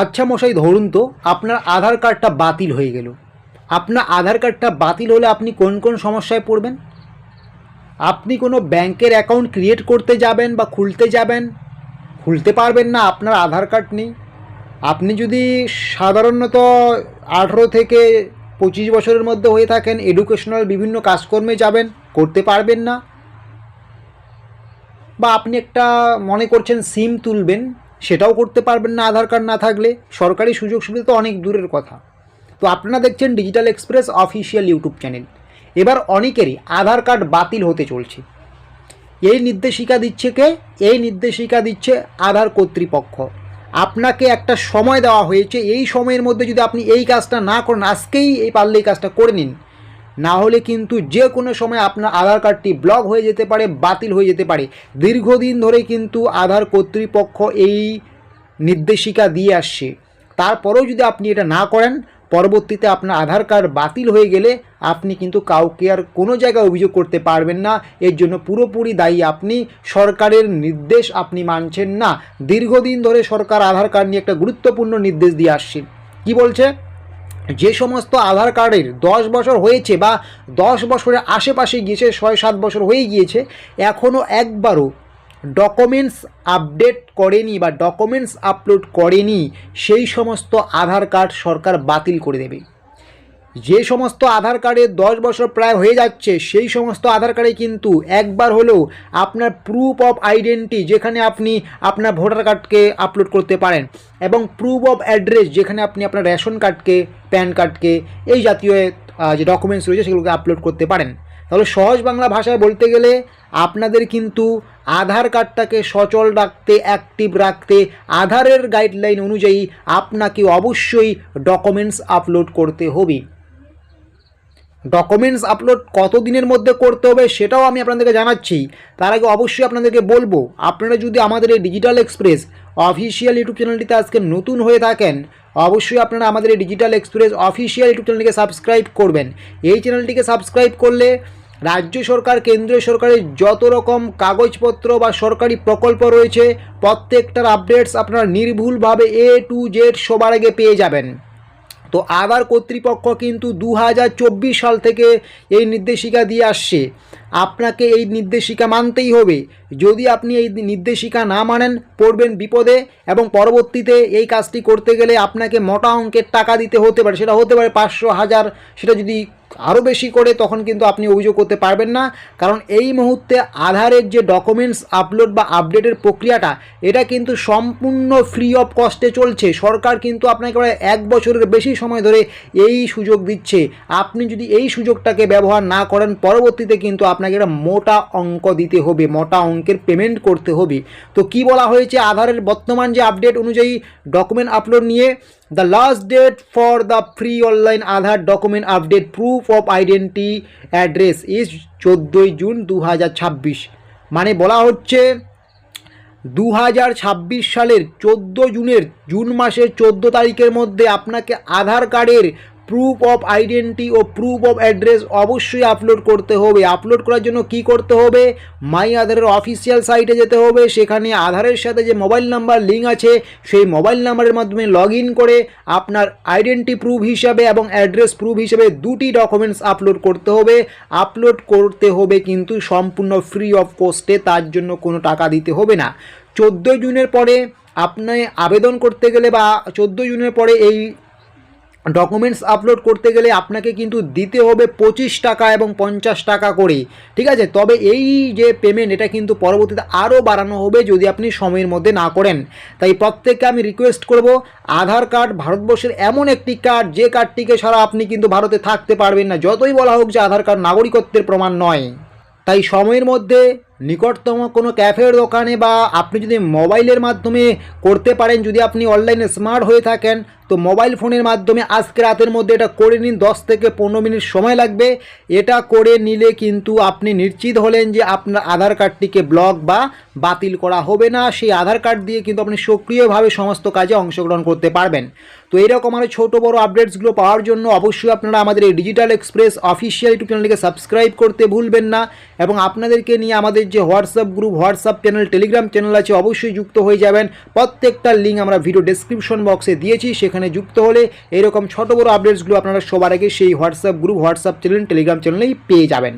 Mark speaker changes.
Speaker 1: আচ্ছা মশাই, ধরুন তো আপনার আধার কার্ডটা বাতিল হয়ে গেল। আপনার আধার কার্ডটা বাতিল হলে আপনি কোন কোন সমস্যায় পড়বেন? আপনি কোনো ব্যাংকের অ্যাকাউন্ট ক্রিয়েট করতে যাবেন বা খুলতে যাবেন? খুলতে পারবেন না, আপনার আধার কার্ড নেই। আপনি যদি সাধারণত আঠেরো থেকে পঁচিশ বছরের মধ্যে হয়ে থাকেন এডুকেশনাল বিভিন্ন কাজকর্মে যাবেন, করতে পারবেন না। বা আপনি একটা মনে করছেন সিম তুলবেন সেটাও করতে পারবেন না আধার কার্ড না থাকলে। সরকারি সুযোগ সুবিধা তো অনেক দূরের কথা। তো আপনারা দেখছেন digital express official YouTube channel এবার অনেকেরই আধার কার্ড বাতিল হতে চলছে। এই নির্দেশিকা দিচ্ছে কে? এই নির্দেশিকা দিচ্ছে আধার কর্তৃপক্ষ। আপনাকে একটা সময় দেওয়া হয়েছে। এই সময়ের মধ্যে যদি আপনি এই কাজটা না করেন, আজকেই এই পারলে এই কাজটা করে নিন। না হলে কিন্তু যে কোনো সময় আপনার আধার কার্ডটি ব্লক হয়ে যেতে পারে, বাতিল হয়ে যেতে পারে। দীর্ঘদিন ধরে কিন্তু আধার কর্তৃপক্ষ এই নির্দেশিকা দিয়ে আসছে। তারপরেও যদি আপনি এটা না করেন, পরবর্তীতে আপনার আধার কার্ড বাতিল হয়ে গেলে আপনি কিন্তু কাউকে আর কোনো জায়গায় অভিযোগ করতে পারবেন না। এর জন্য পুরোপুরি দায়ী আপনি, সরকারের নির্দেশ আপনি মানছেন না। দীর্ঘদিন ধরে সরকার আধার কার্ড নিয়ে একটা গুরুত্বপূর্ণ নির্দেশ দিয়ে আসছে। কি বলছে? যে সমস্ত আধার কার্ডের দশ বছর হয়েছে বা দশ বছরের আশেপাশে গিয়েছে, ছয়, সাত বছর হয়ে গিয়েছে এখনও একবারও ডকুমেন্টস আপডেট করেনি বা ডকুমেন্টস আপলোড করেনি, সেই সমস্ত আধার কার্ড সরকার বাতিল করে দেবে। যে সমস্ত আধার কার্ডে দশ বছর প্রায় হয়ে যাচ্ছে, সেই সমস্ত আধার কার্ডে কিন্তু একবার হলেও আপনার প্রুফ অফ আইডেন্টি যেখানে আপনি আপনার ভোটার কার্ডকে আপলোড করতে পারেন এবং প্রুফ অফ অ্যাড্রেস যেখানে আপনি আপনার রেশন কার্ডকে প্যান কার্ডকে এই জাতীয় যে ডকুমেন্টস রয়েছে সেগুলোকে আপলোড করতে পারেন। তাহলে সহজ বাংলা ভাষায় বলতে গেলে আপনাদের কিন্তু আধার কার্ডটাকে সচল রাখতে অ্যাক্টিভ রাখতে, আধারের গাইডলাইন অনুযায়ী আপনাকে অবশ্যই ডকুমেন্টস আপলোড করতে হবে। ডকুমেন্টস আপলোড কত দিনের মধ্যে করতে হবে সেটাও আমি আপনাদেরকে জানাচ্ছি। তার আগে অবশ্যই আপনাদেরকে বলব, আপনারা যদি আমাদের এই ডিজিটাল এক্সপ্রেস অফিসিয়াল ইউটিউব চ্যানেলটিতে আজকে নতুন হয়ে থাকেন, অবশ্যই আপনারা আমাদের এই ডিজিটাল এক্সপ্রেস অফিসিয়াল ইউটিউব চ্যানেলটিকে সাবস্ক্রাইব করবেন। এই চ্যানেলটিকে সাবস্ক্রাইব করলে রাজ্য সরকার, কেন্দ্রীয় সরকারের যত রকম কাগজপত্র বা সরকারি প্রকল্প রয়েছে, প্রত্যেকটার আপডেটস আপনারা নির্ভুলভাবে এ টু জেড সবার আগে পেয়ে যাবেন। তো আবার কর্তৃপক্ষ কিন্তু দু হাজার চব্বিশ সাল থেকে এই নির্দেশিকা দিয়ে আসছে। আপনাকে এই নির্দেশিকা মানতেই হবে। যদি আপনি এই নির্দেশিকা না মানেন, পড়বেন বিপদে এবং পরবর্তীতে এই কাজটি করতে গেলে আপনাকে মোটা অঙ্কের টাকা দিতে হতে পারে। সেটা হতে পারে পাঁচশো হাজার। সেটা যদি আরও বেশি করে, তখন কিন্তু আপনি অভিযোগ করতে পারবেন না। কারণ এই মুহূর্তে আধারের যে ডকুমেন্টস আপলোড বা আপডেটের প্রক্রিয়াটা, এটা কিন্তু সম্পূর্ণ ফ্রি অফ কস্টে চলছে। সরকার কিন্তু আপনাকে প্রায় এক বছরের বেশি সময় ধরে এই সুযোগ দিচ্ছে। আপনি যদি এই সুযোগটাকে ব্যবহার না করেন, পরবর্তীতে কিন্তু আপনাকে একটা মোটা অঙ্ক দিতে হবে, মোটা অঙ্কের পেমেন্ট করতে হবে। তো কি বলা হয়েছে? আধারের বর্তমান যে আপডেট অনুযায়ী ডকুমেন্ট আপলোড নিয়ে the last date for the free online Aadhaar document update proof of identity address is চোদ্দোই জুন দু হাজার ছাব্বিশ। মানে বলা হচ্ছে দু হাজার ছাব্বিশ সালের চোদ্দ জুনের জুন মাসের চোদ্দ তারিখের মধ্যে আপনাকে আধার কার্ডের প্রুফ অফ আইডেন্টি ও প্রুফ অফ অ্যাড্রেস অবশ্যই আপলোড করতে হবে। আপলোড করার জন্য কি করতে হবে? মাই আধারের অফিসিয়াল সাইটে যেতে হবে। সেখানে আধারের সাথে যে মোবাইল নাম্বার লিঙ্ক আছে, সেই মোবাইল নাম্বারের মাধ্যমে লগ করে আপনার আইডেন্টি প্রুফ হিসাবে এবং অ্যাড্রেস প্রুফ হিসাবে দুটি ডকুমেন্টস আপলোড করতে হবে। আপলোড করতে হবে কিন্তু সম্পূর্ণ ফ্রি অফ কস্টে তার জন্য কোনো টাকা দিতে হবে না। চোদ্দোই জুনের পরে আপনি আবেদন করতে গেলে বা চোদ্দোই জুনের পরে এই ডকুমেন্টস আপলোড করতে গেলে আপনাকে কিন্তু দিতে হবে পঁচিশ টাকা এবং পঞ্চাশ টাকা করে, ঠিক আছে? তবে এই যে পেমেন্ট এটা কিন্তু পরবর্তীতে আরও বাড়ানো হবে যদি আপনি সময়ের মধ্যে না করেন। তাই প্রত্যেককে আমি রিকোয়েস্ট করব, আধার কার্ড, ভারতবর্ষের এমন একটি কার্ড, যে কার্ডটিকে ছাড়া আপনি কিন্তু ভারতে থাকতে পারবেন না, যতই বলা হোক যে আধার কার্ড নাগরিকত্বের প্রমাণ নয়। তাই সময়ের মধ্যে নিকটতম কোনো ক্যাফের দোকানে বা আপনি যদি মোবাইলের মাধ্যমে করতে পারেন, যদি আপনি অনলাইনে স্মার্ট হয়ে থাকেন তো মোবাইল ফোনের মাধ্যমে আজকে রাতের মধ্যে এটা করে নিন, দশ থেকে পনেরো মিনিট সময় লাগবে। এটা করে নিলে কিন্তু আপনি নিশ্চিত হলেন যে আপনার আধার কার্ডটিকে ব্লক বা বাতিল করা হবে না। সেই আধার কার্ড দিয়ে কিন্তু আপনি সক্রিয়ভাবে সমস্ত কাজে অংশগ্রহণ করতে পারবেন। তো এইরকম আরও ছোটো বড়ো আপডেটসগুলো পাওয়ার জন্য অবশ্যই আপনারা আমাদের এই ডিজিটাল এক্সপ্রেস অফিসিয়াল ইউটিউব চ্যানেলটিকে সাবস্ক্রাইব করতে ভুলবেন না এবং আপনাদেরকে নিয়ে আমাদের যে WhatsApp group WhatsApp channel Telegram channel আছে, অবশ্যই যুক্ত হয়ে যাবেন। প্রত্যেকটা লিঙ্ক আমরা ভিডিও ডেসক্রিপশন বক্সে দিয়েছি সেখানে যুক্ত হলে এরকম ছোটো বড়ো আপডেটসগুলো আপনারা সবার আগে সেই WhatsApp group WhatsApp channel Telegram চ্যানেলেই পেয়ে যাবেন।